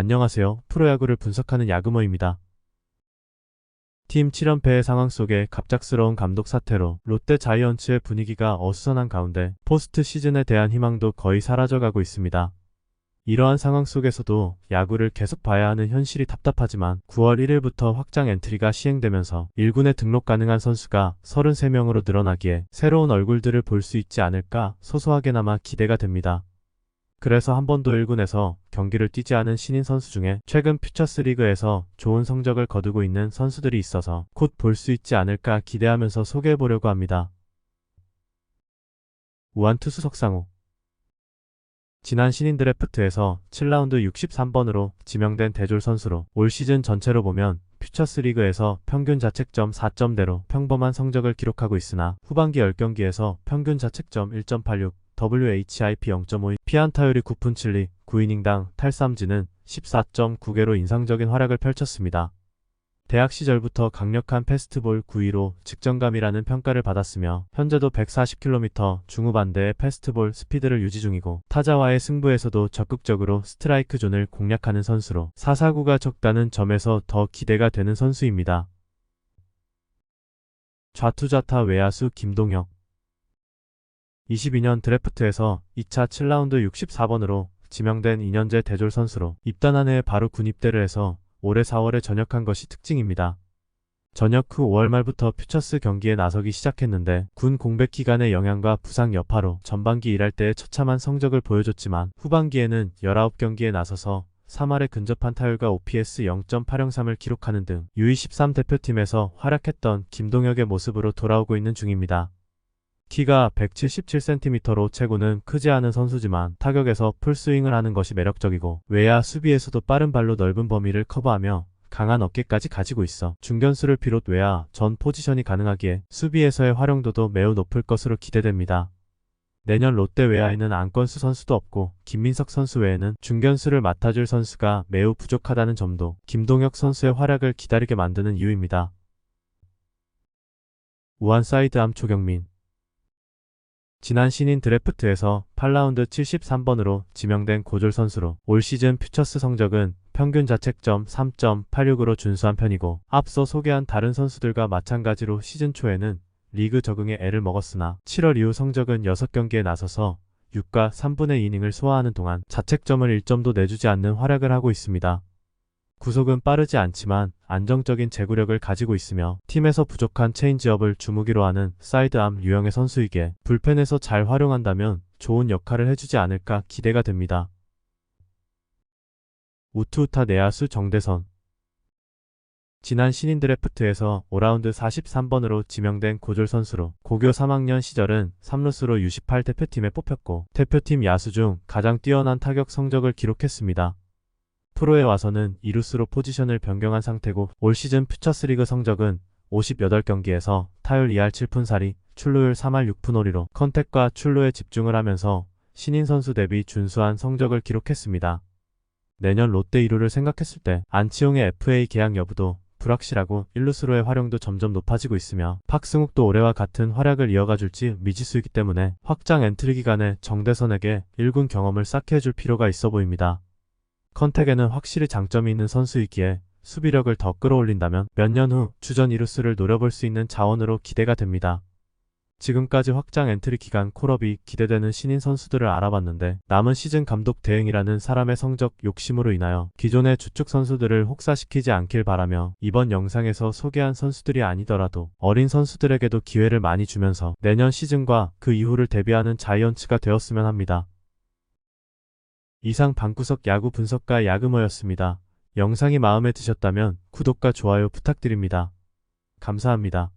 안녕하세요. 프로야구를 분석하는 야구머입니다. 팀 7연패의 상황 속에 갑작스러운 감독 사태로 롯데 자이언츠의 분위기가 어수선한 가운데 포스트 시즌에 대한 희망도 거의 사라져가고 있습니다. 이러한 상황 속에서도 야구를 계속 봐야 하는 현실이 답답하지만 9월 1일부터 확장 엔트리가 시행되면서 1군에 등록 가능한 선수가 33명으로 늘어나기에 새로운 얼굴들을 볼 수 있지 않을까 소소하게나마 기대가 됩니다. 그래서 한 번도 1군에서 경기를 뛰지 않은 신인 선수 중에 최근 퓨처스 리그에서 좋은 성적을 거두고 있는 선수들이 있어서 곧 볼 수 있지 않을까 기대하면서 소개해 보려고 합니다. 우한 투수 석상호 지난 신인 드래프트에서 7라운드 63번으로 지명된 대졸 선수로 올 시즌 전체로 보면 퓨처스 리그에서 평균 자책점 4점대로 평범한 성적을 기록하고 있으나 후반기 10경기에서 평균 자책점 1.86, WHIP 0.52, 피안 타율이 9푼 7리, 9이닝당 탈삼진은 14.9개로 인상적인 활약을 펼쳤습니다. 대학 시절부터 강력한 패스트볼 9위로 직전감이라는 평가를 받았으며 현재도 140km 중후반대의 패스트볼 스피드를 유지 중이고 타자와의 승부에서도 적극적으로 스트라이크 존을 공략하는 선수로 사사구가 적다는 점에서 더 기대가 되는 선수입니다. 좌투좌타 외야수 김동혁 22년 드래프트에서 2차 7라운드 64번으로 지명된 2년제 대졸 선수로 입단한 해에 바로 군입대를 해서 올해 4월에 전역한 것이 특징입니다. 전역 후 5월 말부터 퓨처스 경기에 나서기 시작했는데 군 공백 기간의 영향과 부상 여파로 전반기 일할 때의 처참한 성적을 보여줬지만 후반기에는 19경기에 나서서 3할에 근접한 타율과 OPS 0.803을 기록하는 등 U23 대표팀에서 활약했던 김동혁의 모습으로 돌아오고 있는 중입니다. 키가 177cm로 체구는 크지 않은 선수지만 타격에서 풀스윙을 하는 것이 매력적이고 외야 수비에서도 빠른 발로 넓은 범위를 커버하며 강한 어깨까지 가지고 있어 중견수를 비롯 외야 전 포지션이 가능하기에 수비에서의 활용도도 매우 높을 것으로 기대됩니다. 내년 롯데 외야에는 안건수 선수도 없고 김민석 선수 외에는 중견수를 맡아줄 선수가 매우 부족하다는 점도 김동혁 선수의 활약을 기다리게 만드는 이유입니다. 우한 사이드암 초경민 지난 신인 드래프트에서 8라운드 73번으로 지명된 고졸 선수로 올 시즌 퓨처스 성적은 평균 자책점 3.86으로 준수한 편이고 앞서 소개한 다른 선수들과 마찬가지로 시즌 초에는 리그 적응에 애를 먹었으나 7월 이후 성적은 6경기에 나서서 6과 3분의 2이닝을 소화하는 동안 자책점을 1점도 내주지 않는 활약을 하고 있습니다. 구속은 빠르지 않지만 안정적인 제구력을 가지고 있으며 팀에서 부족한 체인지업을 주무기로 하는 사이드암 유형의 선수이기에 불펜에서 잘 활용한다면 좋은 역할을 해주지 않을까 기대가 됩니다. 우투우타 내야수 정대선 지난 신인 드래프트에서 5라운드 43번으로 지명된 고졸 선수로 고교 3학년 시절은 3루수로 U18 대표팀에 뽑혔고 대표팀 야수 중 가장 뛰어난 타격 성적을 기록했습니다. 프로에 와서는 이루스로 포지션을 변경한 상태고 올 시즌 퓨처스리그 성적은 58경기에서 타율 2할 7푼 4리, 출루율 3할 6푼 5리로 컨택과 출루에 집중을 하면서 신인 선수 대비 준수한 성적을 기록했습니다. 내년 롯데 1루를 생각했을 때 안치홍의 FA 계약 여부도 불확실하고 1루수로의 활용도 점점 높아지고 있으며 박승욱도 올해와 같은 활약을 이어가 줄지 미지수이기 때문에 확장 엔트리 기간에 정대선에게 1군 경험을 쌓게 해줄 필요가 있어 보입니다. 컨택에는 확실히 장점이 있는 선수이기에 수비력을 더 끌어올린다면 몇 년 후 주전 이루스를 노려볼 수 있는 자원으로 기대가 됩니다. 지금까지 확장 엔트리 기간 콜업이 기대되는 신인 선수들을 알아봤는데 남은 시즌 감독 대행이라는 사람의 성적 욕심으로 인하여 기존의 주축 선수들을 혹사시키지 않길 바라며 이번 영상에서 소개한 선수들이 아니더라도 어린 선수들에게도 기회를 많이 주면서 내년 시즌과 그 이후를 대비하는 자이언츠가 되었으면 합니다. 이상 방구석 야구 분석가 야구머였습니다. 영상이 마음에 드셨다면 구독과 좋아요 부탁드립니다. 감사합니다.